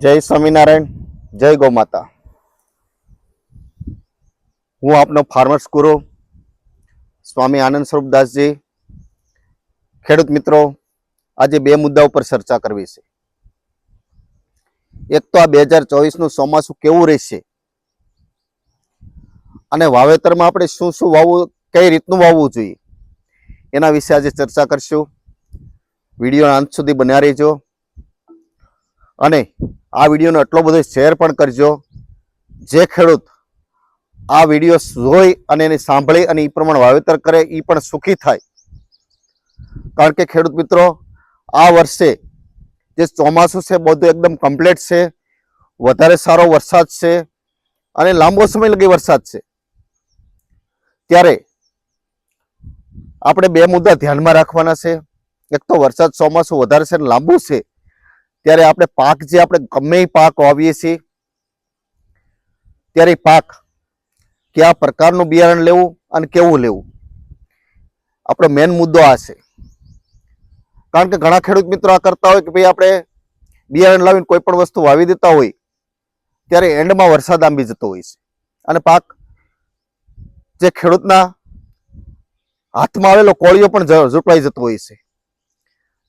જય સ્વામિનારાયણ, જય ગૌ માતા હું આપનો ફાર્મર્સ ગુરુ સ્વામી આનંદ સ્વરૂપદાસજી ખેડૂત મિત્રો, આજે બે મુદ્દા ઉપર ચર્ચા કરવી છે. એક તો આ બે હજાર ચોવીસનું ચોમાસું કેવું રહેશે? અને વાવેતરમાં આપણે શું શું વાવવું, કઈ રીતનું વાવવું જોઈએ? એના વિશે આજે ચર્ચા કરશું. વીડિયો અંત સુધી બન્યા રહેજો. અને આ વિડીયોનો એટલો બધો શેર પણ કરજો. જે ખેડૂત આ વીડિયો જોઈ અને એને સાંભળી અને એ પ્રમાણે વાવેતર કરે, એ પણ સુખી થાય. કારણ કે ખેડૂત મિત્રો, આ વર્ષે જે ચોમાસું છે, બધું એકદમ કમ્પ્લીટ છે. વધારે સારો વરસાદ છે અને લાંબો સમય લગી વરસાદ છે. ત્યારે આપણે બે મુદ્દા ધ્યાનમાં રાખવાના છે. એક તો વરસાદ ચોમાસું વધારે છે અને લાંબુ છે. ત્યારે આપણે પાક જે આપણે ગમે પાક વાવીએ છીએ, ત્યારે પાક કયા પ્રકારનું બિયારણ લેવું અને કેવું લેવું? આપણો મેન મુદ્દો આ છે. કારણ કે ઘણા ખેડૂત મિત્રો આ કરતા હોય કે ભાઈ આપણે બિયારણ લાવીને કોઈ પણ વસ્તુ વાવી દેતા હોય, ત્યારે એન્ડમાં વરસાદ આંબી જતો હોય છે. અને પાક જે ખેડૂતના હાથમાં આવેલો કોળિયો પણ જ- જતો હોય છે.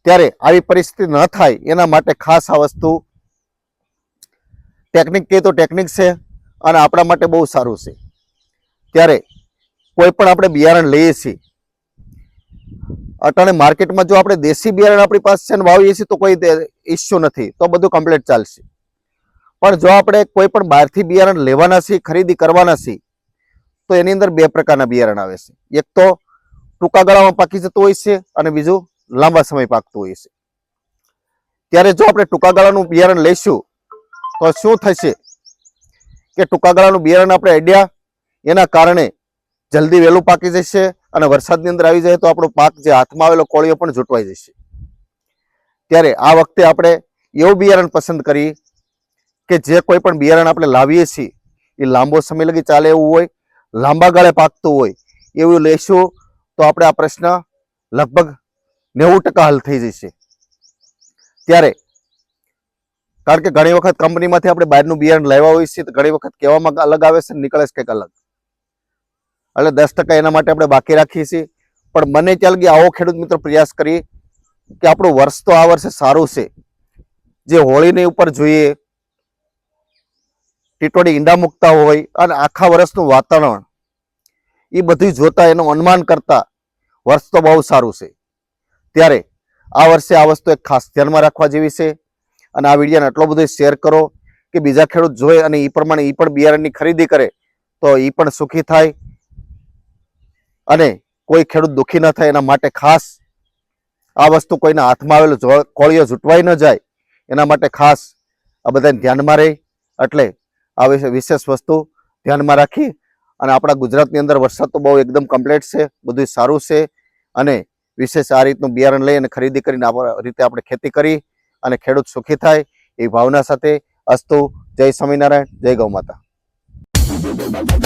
ત્યારે આવી પરિસ્થિતિ ન થાય એના માટે ખાસ આ વસ્તુ ટેકનિક કહે તો ટેકનિક છે અને આપણા માટે બહુ સારું છે. ત્યારે કોઈ પણ આપણે બિયારણ લઈએ છીએ, અટાણે માર્કેટમાં જો આપણે દેશી બિયારણ આપણી પાસે છે ને વાવીએ છીએ તો કોઈ ઇસ્યુ નથી, તો બધું કમ્પ્લીટ ચાલશે. પણ જો આપણે કોઈ પણ બહારથી બિયારણ લેવાના છીએ, ખરીદી કરવાના છીએ, તો એની અંદર બે પ્રકારના બિયારણ આવે છે. એક તો ટૂંકા ગાળામાં પાકી જતું હોય છે અને બીજું લાંબા સમય પાકતું હોય છે. ત્યારે જો આપણે ટૂંકા ગાળાનું બિયારણ લઈશું, તો શું થશે કે ટૂંકા ગાળાનું બિયારણ આપણે અડ્યા, એના કારણે જલ્દી વહેલું પાકી જશે અને વરસાદની અંદર આવી જાય તો આપણો પાક જે હાથમાં આવેલો કોળીઓ પણ જૂટવાઈ જશે. ત્યારે આ વખતે આપણે એવું બિયારણ પસંદ કરી કે જે કોઈ પણ બિયારણ આપણે લાવીએ છીએ, એ લાંબો સમય લગી ચાલે એવું હોય, લાંબા ગાળે પાકતું હોય, એવું લેશું તો આપણે આ પ્રશ્ન લગભગ નેવું ટકા હલ થઈ જશે. ત્યારે, કારણ કે ઘણી વખત કંપનીમાંથી આપણે બહારનું બિયારણ લાવ્યા હોઈએ છીએ તો ઘણી વખત કહેવામાં અલગ આવે છે, નીકળે છે કંઈક અલગ. એટલે દસ ટકા એના માટે આપણે બાકી રાખીએ છીએ. પણ મને ચાલ કે આવો ખેડૂત મિત્રો પ્રયાસ કરીએ કે આપણું વર્ષ તો આ વર્ષે સારું છે. જે હોળીની ઉપર જોઈએ ટીટોડી ઈંડા મૂકતા હોય અને આખા વર્ષનું વાતાવરણ એ બધું જોતા એનું અનુમાન કરતા, વર્ષ તો બહુ સારું છે. ત્યારે આ વર્ષે આ વસ્તુ એક ખાસ ધ્યાનમાં રાખવા જેવી છે. અને આ વિડીયોને એટલો બધો શેર કરો કે બીજા ખેડૂત જોઈ અને એ પ્રમાણે એ પણ બિયારણની ખરીદી કરે તો એ પણ સુખી થાય અને કોઈ ખેડૂત દુઃખી ન થાય એના માટે ખાસ આ વસ્તુ કોઈના હાથમાં આવેલો કોળિયો ઝૂંટવાઈ ન જાય એના માટે ખાસ આ બધાને ધ્યાનમાં રહે એટલે આ વિશે વિશેષ વસ્તુ ધ્યાનમાં રાખી અને આપણા ગુજરાતની અંદર વરસાદ તો બહુ એકદમ કમ્પ્લીટ છે બધું સારું છે અને વિશેષ આ રીતનું બિયારણ લઈ અને ખરીદી કરીને આ રીતે આપણે ખેતી કરી અને ખેડૂત સુખી થાય એ ભાવના સાથે અસ્તુ. જય સ્વામિનારાયણ, જય ગૌ માતા.